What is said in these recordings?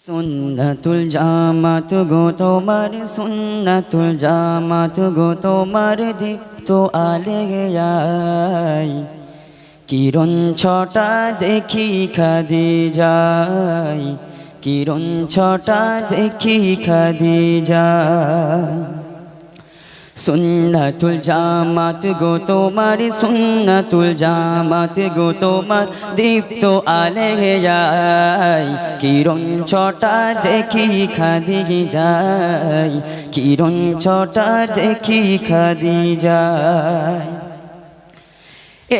সুন্নাতুল জামাত গো, তোমার সুন্নতুল জামাত গো, তোমার দীপ্ত আলে যাই কিরণ ছটা দেখি খাদি যাই কিরণ ছটা দেখি খাদি যায় সুন্নাতুল জামাত গো তোমার, সুন্নাতুল জামাত গো তোমার, দীপ্ত আলে যায় কিরণ ছটা দেখি খাদি যায় কিরণ ছটা দেখি খাদি যায়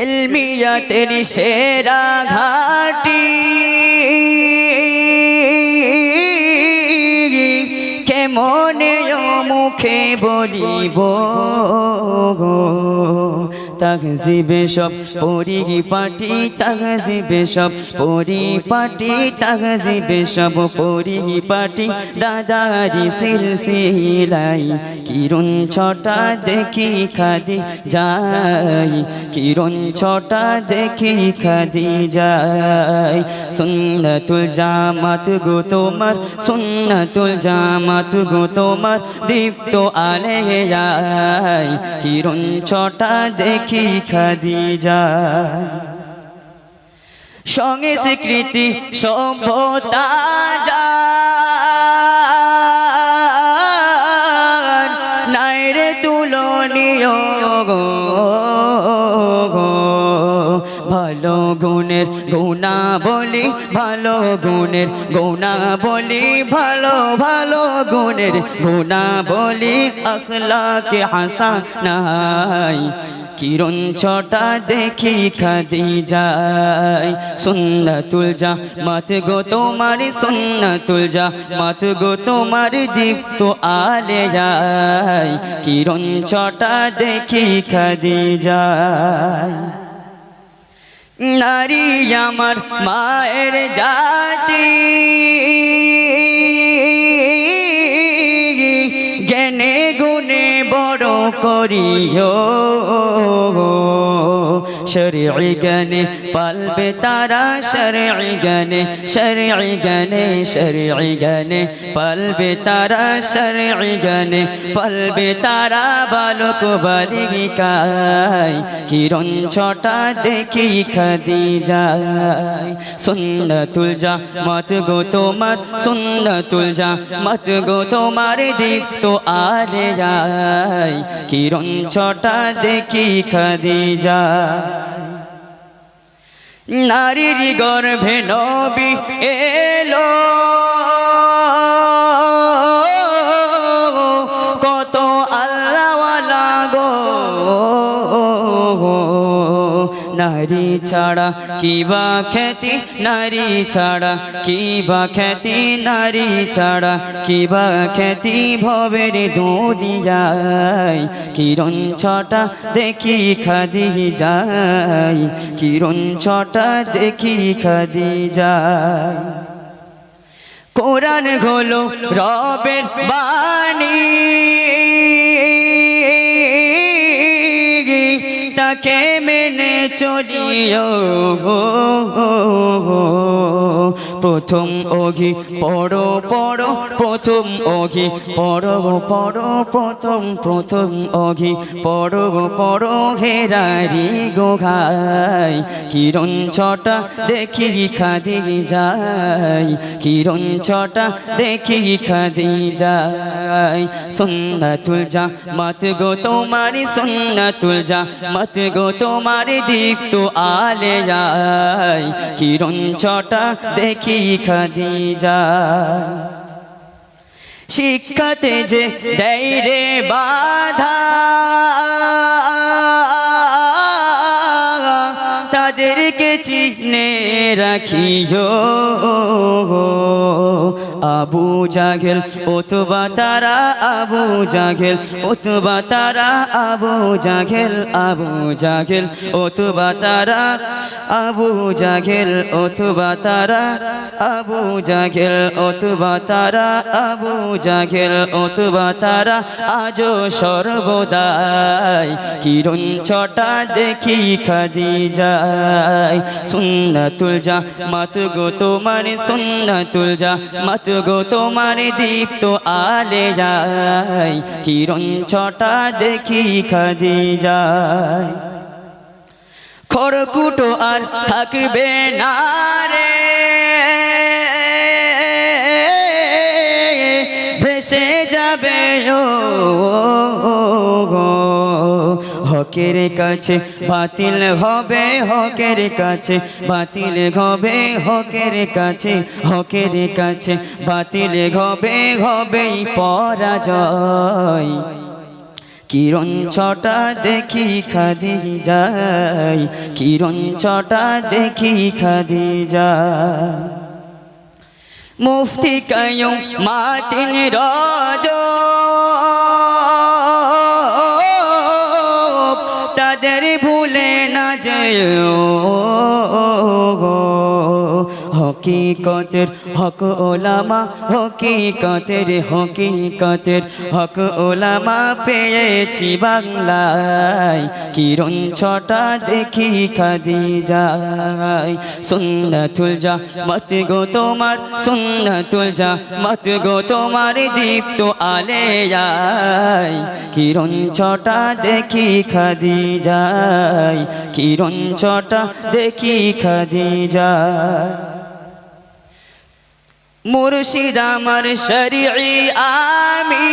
এলমিয়াতের সেরা ঘাটি, কেমনে মুখে বলিব তাহজিবে সব পরিপাটি, তাহজিবে সব পরিপাটি, তাহজিবে সব পরিপাটি। দাদারি সিলসিলাই, কিরণ ছটা দেখি খাদি যাই, কিরণ ছটা দেখি খাদি যাই। সুন্নতুল জামাত গো তোমার, সুন্নতুল জামাত গো তোমার, দীপ্ত আলে যায় কিরণ ছটা দেখি খাদি যায় সংস্কৃতি সভ্যতা তুলনীয় ভালো গুণের গুণা বলি, ভালো গুণের গুণা বলি, ভালো ভালো গুণের গুণা বলি। আখলাকে হাসা নাই। কিরণ ছটা দেখি খাদি যায় সুন্নাতুল তুলজা মাত গো তোমার, সুন্নাতুল তুলজা মাত গো তোমার দীপ্ত আলে যায় কিরণ ছটা দেখি খাদি যায় নারী আমার মায়ের জাতি। করিও শরী জ্ঞানে পালবে তারা শরী জ্ঞানে শরী জ্ঞানে শরী জ্ঞানে পালবে তারা শরী জ্ঞানে পালবে তারা বালক বালিকায় কিরণ ছটা দেখি খাদি যায় সুন্নতুল যা মত গো তোমার সুন্নতুল যা মত গো তোমার দীপ্ত আলে যায় কিরণ ছটা দেখি খাদি যায় নারীর গর্ভে নবী এলো। নারী ছাড়া কি বা খ্যাতি? নারী ছাড়া কি বা খ্যাতি? নারী ছাড়া কি বা খ্যাতি? ভবের দুনিয়ায় কিরণ ছটা দেখি খাদি যায়। কিরণ ছটা দেখি খাদি যায়। কোরআন হলো রবের বাণী। তাকে মেনে চলিও প্রথম অঘি, পড়ো পড়ো, প্রথম অঘি, পড়ো পড়ো, প্রথম প্রথম অঘি, পড়ো পড়ো, হেরারি গোঘাই কিরণ ছটা দেখি খাদি যায়, কিরণ ছটা দেখি খাদি যায়। সুন্নাতুল যা মত গো তোমারি সুন্নাতুল তুলজা, মত গো তোমারি দীপ্ত আলে যায় কিরণ ছটা দেখি খাদি যায় শিক্ষাতে যে দেয় রে বাধা তাদেরকে চিনে রাখিও। আবু জাগেল ওতবা তারা আবু জাগেল ওতবা তারা আবু জাগেল আবু জাগেল ওতবা তারা আবু জাগেল ওতবা তারা আবু জাগেল ওতবা তারা আবু জাগেল ওতবা তারা আজও সর্বদাই। কিরণ ছটা দেখি খাদি যায় সুন্নাতুল যা মাত গো তোমার সুন্নাতুল যা মত গো, তোমার দীপ্ত আলে যায় কিরণ ছটা দেখি খাদি যায় খড়কুটো আর থাকবে না রে, ভেসে যাবে ও। হকের কাছে, বাতিল হবে হকের কাছে, বাতিল হবে হকের কাছে হকের কাছে, বাতিল হবে, হবেই পরাজয়। কিরণ ছটা দেখি খাদি যায়, কিরণ ছটা দেখি খাদি যায়। মুফতি কায়ুম মাতিন রাজ। না যায় হকিকতের হক ওলামা, হকিকতের হকিকতের হক ওলামা পেয়েছি বাংলায়। কিরণ ছটা দেখি খাদি যায় সুন্নাতুল যা মত গো তোমার, সুন্নাতুল যা মত গো তোমার দীপ্ত আলে যায় কিরণ ছটা দেখি খাদি যায় কিরণ ছটা দেখি খাদি যায় মুর্শিদ আমার শরী আমি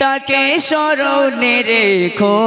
তাকে স্মরণে রেখো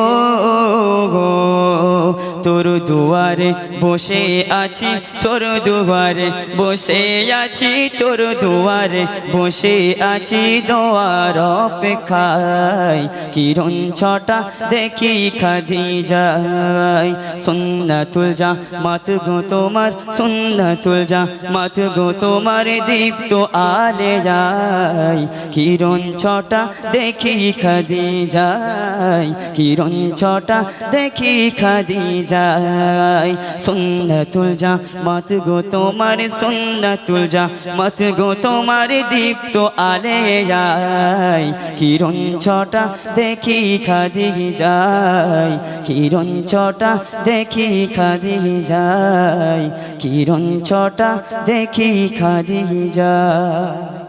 তোর দুয়ারে বসে আছি, তোর দুয়ারে বসে আছি, তোর দুয়ারে বসে আছি, দোয়ার অপেক্ষায়। কিরণ ছটা দেখি খাদি যায়। সুন্নাতুল যা মত গো তোমার, সুন্নাতুল যা মত গো তোমার দীপ্ত আলে যায়। কিরণ ছটা দেখি খাদি যায়, কিরণ ছটা দেখি খাদি যায়। সুন্নাতুল যা মত গো, তোমার সুন্নাতুল যা মত গো, তোমার দীপ্ত আলে যায় কিরণ ছটা দেখি খাদি যায়। কিরণ ছটা দেখি খাদি যায়। কিরণ ছটা দেখি খাদি যায়।